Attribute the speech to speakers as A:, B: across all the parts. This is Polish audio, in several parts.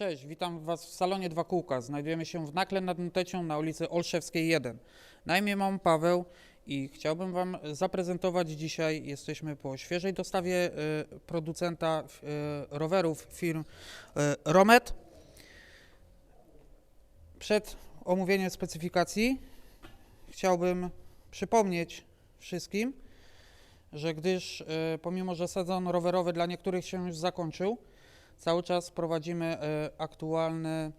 A: Cześć, witam Was w salonie Dwa Kółka. Znajdujemy się w Nakle nad Nutecią na ulicy Olszewskiej 1. Na imię mam Paweł i chciałbym Wam zaprezentować dzisiaj, jesteśmy po świeżej dostawie y, producenta y, rowerów firm y, Romet. Przed omówieniem specyfikacji chciałbym przypomnieć wszystkim, że gdyż y, pomimo, że sezon rowerowy dla niektórych się już zakończył, Cały czas prowadzimy e, aktualny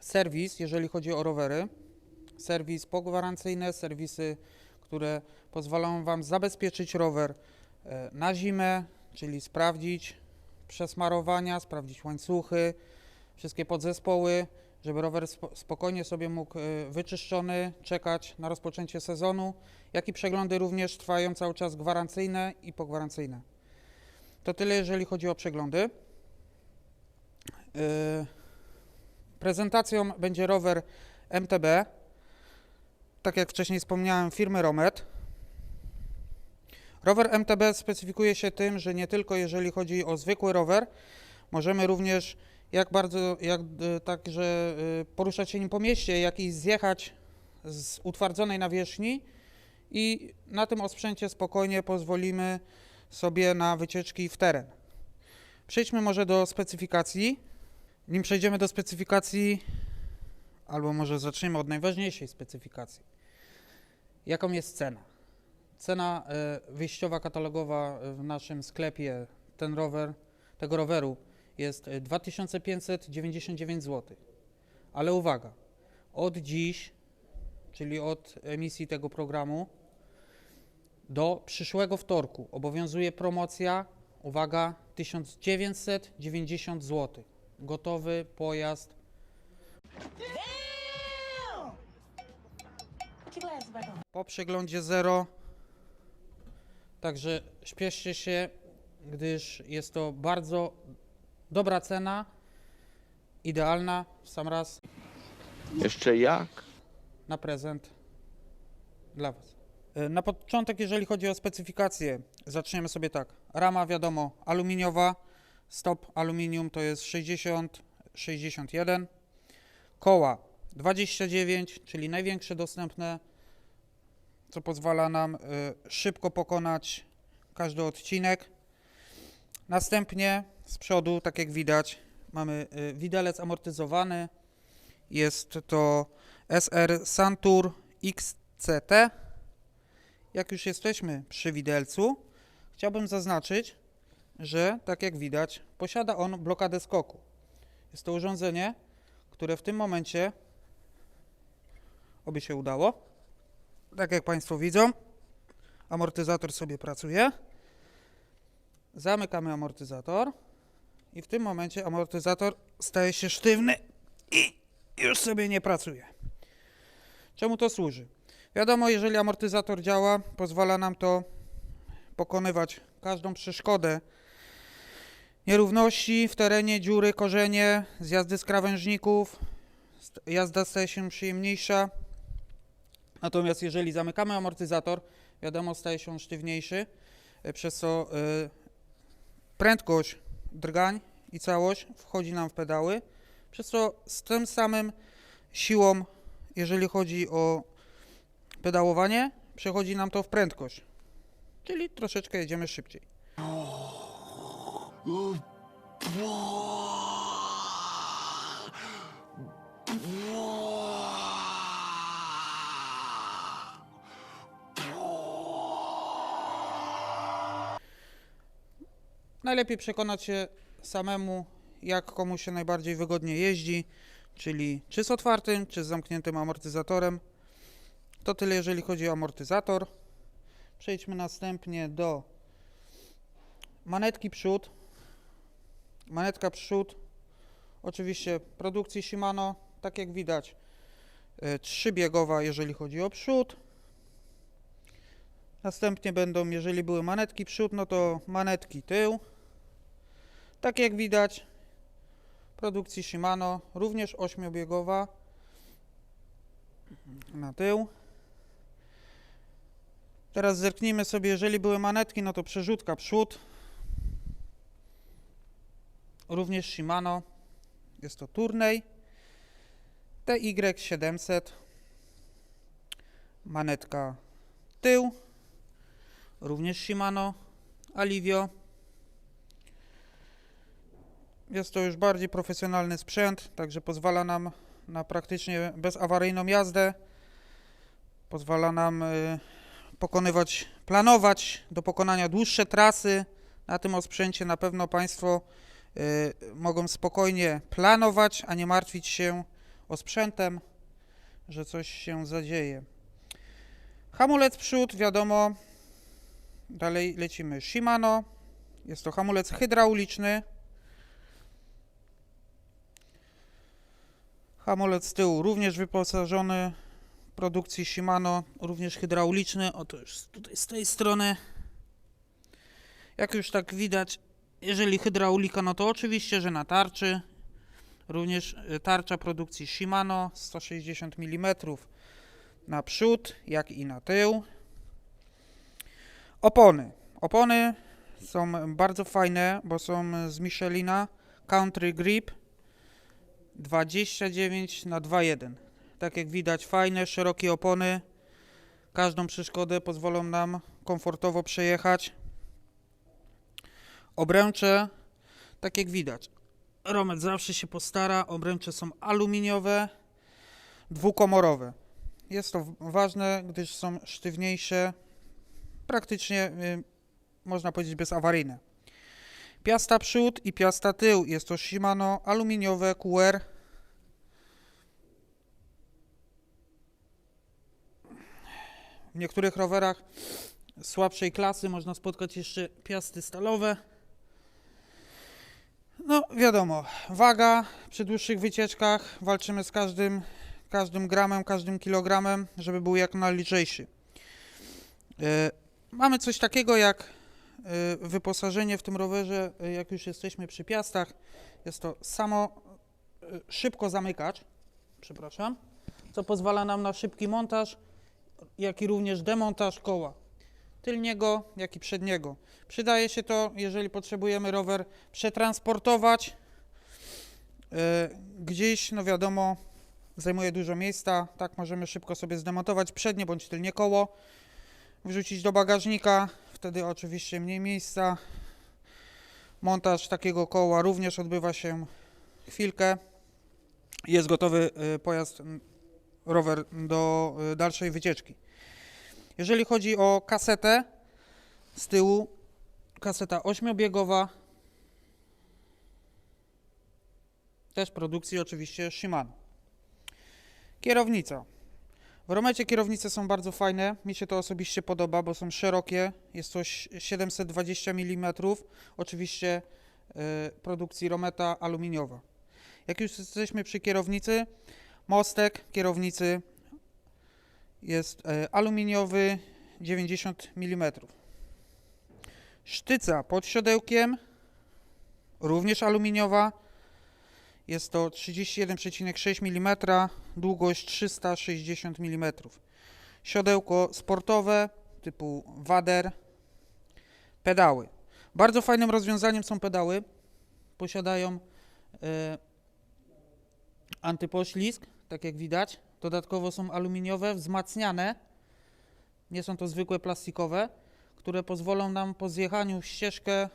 A: serwis, jeżeli chodzi o rowery. Serwis pogwarancyjny, serwisy, które pozwalają Wam zabezpieczyć rower e, na zimę, czyli sprawdzić przesmarowania, sprawdzić łańcuchy, wszystkie podzespoły, żeby rower spo- spokojnie sobie mógł e, wyczyszczony czekać na rozpoczęcie sezonu, jak i przeglądy również trwają cały czas gwarancyjne i pogwarancyjne. To tyle, jeżeli chodzi o przeglądy. Yy, Prezentacją będzie rower MTB. Tak jak wcześniej wspomniałem, firmy Romet. Rower MTB specyfikuje się tym, że nie tylko jeżeli chodzi o zwykły rower, możemy również jak bardzo, jak y, także y, poruszać się nim po mieście, jak i zjechać z utwardzonej nawierzchni i na tym osprzęcie spokojnie pozwolimy sobie na wycieczki w teren. Przejdźmy może do specyfikacji. Nim przejdziemy do specyfikacji, albo może zaczniemy od najważniejszej specyfikacji. Jaką jest cena? Cena e, wyjściowa katalogowa w naszym sklepie ten rower, tego roweru jest e, 2599 zł. Ale uwaga, od dziś, czyli od emisji tego programu, do przyszłego wtorku obowiązuje promocja, uwaga, 1990 zł. Gotowy pojazd po przeglądzie zero. Także śpieszcie się, gdyż jest to bardzo dobra cena, idealna w sam raz
B: Jeszcze jak?
A: na prezent dla Was. E, Na początek, jeżeli chodzi o specyfikację, zaczniemy sobie tak. Rama, wiadomo, aluminiowa, stop aluminium to jest 60, 61. Koła 29, czyli największe dostępne, co pozwala nam e, szybko pokonać każdy odcinek. Następnie z przodu, tak jak widać, mamy e, widelec amortyzowany. Jest to SR Santur XCT. Jak już jesteśmy przy widelcu, chciałbym zaznaczyć, że tak jak widać, posiada on blokadę skoku. Jest to urządzenie, które w tym momencie, oby się udało, tak jak Państwo widzą, amortyzator sobie pracuje. Zamykamy amortyzator i w tym momencie amortyzator staje się sztywny i już sobie nie pracuje. Czemu to służy? Wiadomo, jeżeli amortyzator działa, pozwala nam to pokonywać każdą przeszkodę, nierówności w terenie, dziury, korzenie, zjazdy z krawężników. Jazda staje się przyjemniejsza. Natomiast jeżeli zamykamy amortyzator, wiadomo, staje się on sztywniejszy, e, przez co e, prędkość drgań i całość wchodzi nam w pedały, przez co z tym samym siłą, jeżeli chodzi o pedałowanie, przechodzi nam to w prędkość. Czyli troszeczkę jedziemy szybciej. Najlepiej przekonać się samemu, jak komu się najbardziej wygodnie jeździ, czyli czy z otwartym, czy z zamkniętym amortyzatorem. To tyle, jeżeli chodzi o amortyzator. Przejdźmy następnie do manetki przód. Manetka przód, oczywiście produkcji Shimano, tak jak widać, e, trzybiegowa, jeżeli chodzi o przód. Następnie będą, jeżeli były manetki przód, no to manetki tył. Tak jak widać, produkcji Shimano, również ośmiobiegowa na tył. Teraz zerknijmy sobie, jeżeli były manetki, no to przerzutka przód. Również Shimano. Jest to turniej. TY700. Manetka tył. Również Shimano. Alivio. Jest to już bardziej profesjonalny sprzęt, także pozwala nam na praktycznie bezawaryjną jazdę. Pozwala nam y, pokonywać, planować do pokonania dłuższe trasy. Na tym osprzęcie na pewno Państwo y, mogą spokojnie planować, a nie martwić się osprzętem, że coś się zadzieje. Hamulec przód, wiadomo. Dalej lecimy Shimano. Jest to hamulec hydrauliczny. Hamulec z tyłu również wyposażony w produkcji Shimano, również hydrauliczny. Oto już tutaj z tej strony. Jak już tak widać, jeżeli hydraulika, no to oczywiście, że na tarczy. Również y, tarcza produkcji Shimano 160 mm na przód, jak i na tył. Opony. Opony są bardzo fajne, bo są z Michelina Country Grip 29 na 2.1. Tak jak widać, fajne, szerokie opony. Każdą przeszkodę pozwolą nam komfortowo przejechać. Obręcze, tak jak widać, Romet zawsze się postara. Obręcze są aluminiowe, dwukomorowe. Jest to ważne, gdyż są sztywniejsze, praktycznie y, można powiedzieć bezawaryjne. Piasta przód i piasta tył. Jest to Shimano aluminiowe QR. W niektórych rowerach słabszej klasy można spotkać jeszcze piasty stalowe. No wiadomo, waga przy dłuższych wycieczkach. Walczymy z każdym, każdym gramem, każdym kilogramem, żeby był jak najlżejszy. E, Mamy coś takiego jak y, wyposażenie w tym rowerze, y, jak już jesteśmy przy piastach, jest to samo szybko zamykacz, przepraszam, co pozwala nam na szybki montaż, jak i również demontaż koła. Tylniego, jak i przedniego. Przydaje się to, jeżeli potrzebujemy rower przetransportować y, gdzieś, no wiadomo, zajmuje dużo miejsca, tak możemy szybko sobie zdemontować przednie bądź tylnie koło, wrzucić do bagażnika, wtedy oczywiście mniej miejsca. Montaż takiego koła również odbywa się chwilkę. Jest gotowy y, pojazd, rower do y, dalszej wycieczki. Jeżeli chodzi o kasetę z tyłu, kaseta ośmiobiegowa, też produkcji oczywiście Shimano. Kierownica. W Romecie kierownice są bardzo fajne, mi się to osobiście podoba, bo są szerokie, jest to ś- 720 mm, oczywiście e, produkcji Rometa aluminiowa. Jak już jesteśmy przy kierownicy, mostek kierownicy jest e, aluminiowy 90 mm. Sztyca pod siodełkiem, również aluminiowa, jest to 31,6 mm, długość 360 mm. Siodełko sportowe typu Wader. Pedały. Bardzo fajnym rozwiązaniem są pedały. Posiadają e, antypoślizg, tak jak widać. Dodatkowo są aluminiowe, wzmacniane. Nie są to zwykłe plastikowe, które pozwolą nam po zjechaniu ścieżkę, e,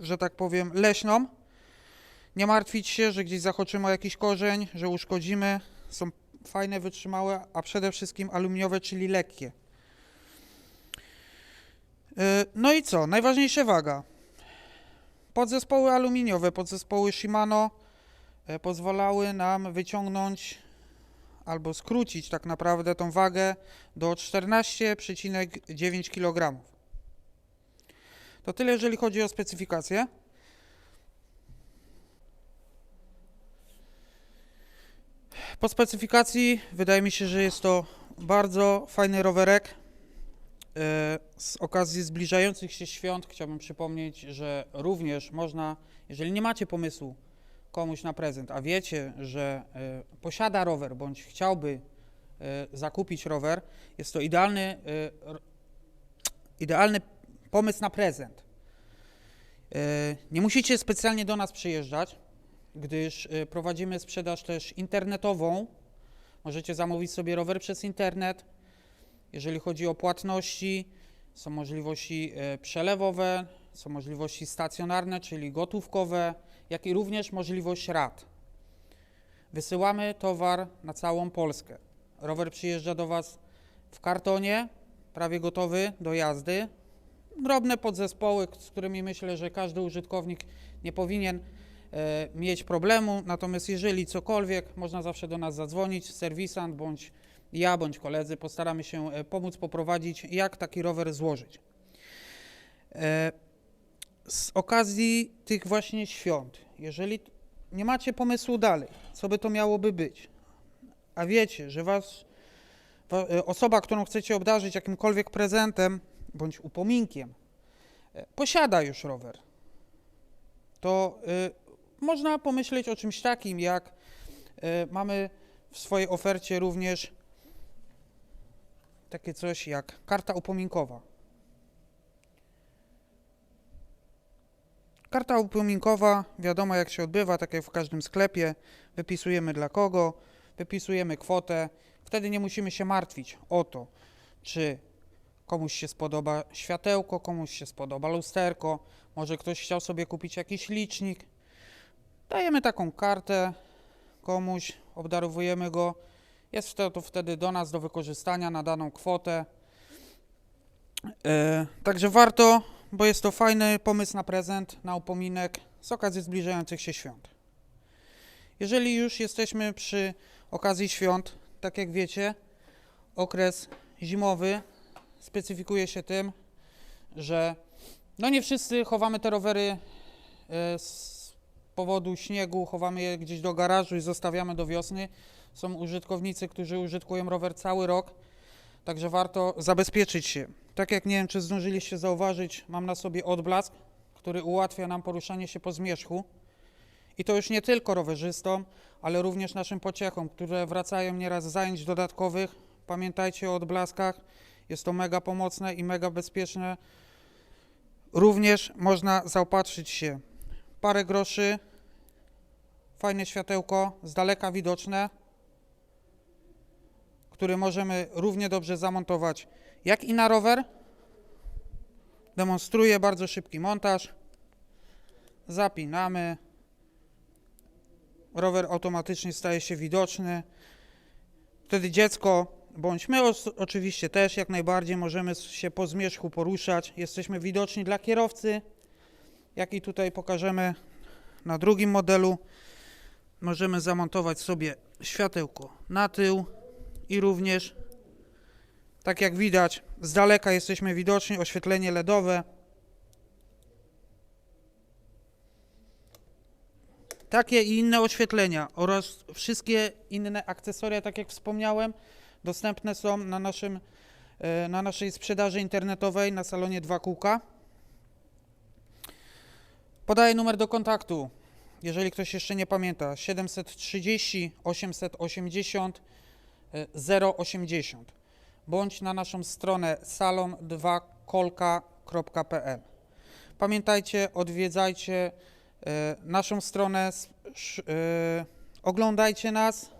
A: że tak powiem, leśną, nie martwić się, że gdzieś zachoczymy o jakiś korzeń, że uszkodzimy. Są fajne, wytrzymałe, a przede wszystkim aluminiowe, czyli lekkie. Yy, No i co? Najważniejsza waga. Podzespoły aluminiowe, podzespoły Shimano e, pozwalały nam wyciągnąć albo skrócić tak naprawdę tą wagę do 14,9 kg. To tyle, jeżeli chodzi o specyfikację. Po specyfikacji wydaje mi się, że jest to bardzo fajny rowerek. E, Z okazji zbliżających się świąt chciałbym przypomnieć, że również można, jeżeli nie macie pomysłu komuś na prezent, a wiecie, że e, posiada rower bądź chciałby e, zakupić rower, jest to idealny, e, idealny pomysł na prezent. Nie musicie specjalnie do nas przyjeżdżać. gdyż prowadzimy sprzedaż też internetową. Możecie zamówić sobie rower przez internet. Jeżeli chodzi o płatności, są możliwości przelewowe, są możliwości stacjonarne, czyli gotówkowe, jak i również możliwość rat. Wysyłamy towar na całą Polskę. Rower przyjeżdża do Was w kartonie, prawie gotowy do jazdy. Drobne podzespoły, z którymi myślę, że każdy użytkownik nie powinien e, mieć problemu. Natomiast jeżeli cokolwiek, można zawsze do nas zadzwonić, serwisant bądź ja bądź koledzy postaramy się e, pomóc poprowadzić, jak taki rower złożyć. E, Z okazji tych właśnie świąt, jeżeli nie macie pomysłu dalej, co by to miałoby być, a wiecie, że was, wa- e, osoba, którą chcecie obdarzyć jakimkolwiek prezentem bądź upominkiem, e, posiada już rower, to y, można pomyśleć o czymś takim, jak y, mamy w swojej ofercie również takie coś jak karta upominkowa. Karta upominkowa, wiadomo jak się odbywa, tak jak w każdym sklepie. Wypisujemy dla kogo, wypisujemy kwotę. Wtedy nie musimy się martwić o to, czy komuś się spodoba światełko, komuś się spodoba lusterko, może ktoś chciał sobie kupić jakiś licznik. Dajemy taką kartę komuś, obdarowujemy go. Jest to, to wtedy do nas do wykorzystania na daną kwotę. E, także warto, bo jest to fajny pomysł na prezent, na upominek z okazji zbliżających się świąt. Jeżeli już jesteśmy przy okazji świąt, tak jak wiecie, okres zimowy specyfikuje się tym, że no nie wszyscy chowamy te rowery e, z powodu śniegu, chowamy je gdzieś do garażu i zostawiamy do wiosny. Są użytkownicy, którzy użytkują rower cały rok, także warto zabezpieczyć się. Tak jak nie wiem, czy zdążyliście zauważyć, mam na sobie odblask, który ułatwia nam poruszanie się po zmierzchu. I to już nie tylko rowerzystom, ale również naszym pociechom, które wracają nieraz z zajęć dodatkowych. Pamiętajcie o odblaskach, jest to mega pomocne i mega bezpieczne. Również można zaopatrzyć się parę groszy, fajne światełko, z daleka widoczne, które możemy równie dobrze zamontować jak i na rower. Demonstruję bardzo szybki montaż. Zapinamy. Rower automatycznie staje się widoczny. Wtedy dziecko, bądź my oczywiście też jak najbardziej możemy się po zmierzchu poruszać. Jesteśmy widoczni dla kierowcy, jak i tutaj pokażemy na drugim modelu. Możemy zamontować sobie światełko na tył i również, tak jak widać, z daleka jesteśmy widoczni, oświetlenie LEDowe. Takie i inne oświetlenia oraz wszystkie inne akcesoria, tak jak wspomniałem, dostępne są na, naszym, e, na naszej sprzedaży internetowej na salonie 2 kółka. Podaję numer do kontaktu, jeżeli ktoś jeszcze nie pamięta, 730 880 e, 080 bądź na naszą stronę salon2kolka.pl. Pamiętajcie, odwiedzajcie e, naszą stronę, e, oglądajcie nas,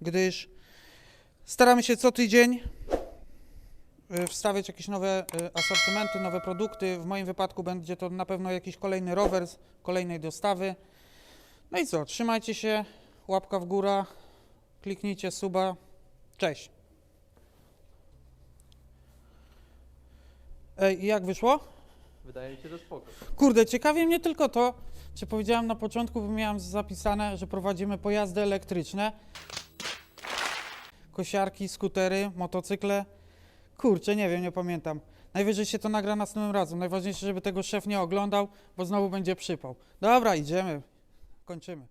A: gdyż staramy się co tydzień e, wstawiać jakieś nowe asortymenty, nowe produkty. W moim wypadku będzie to na pewno jakiś kolejny rower z kolejnej dostawy. No i co, trzymajcie się, łapka w górę, kliknijcie suba. Cześć. Ej, i jak wyszło?
C: Wydaje mi się, że spoko.
A: Kurde, ciekawi mnie tylko to, czy powiedziałem na początku, bo miałem zapisane, że prowadzimy pojazdy elektryczne, kosiarki, skutery, motocykle. Kurczę, nie wiem, nie pamiętam. Najwyżej się to nagra następnym razem. Najważniejsze, żeby tego szef nie oglądał, bo znowu będzie przypał. Dobra, idziemy. Kończymy.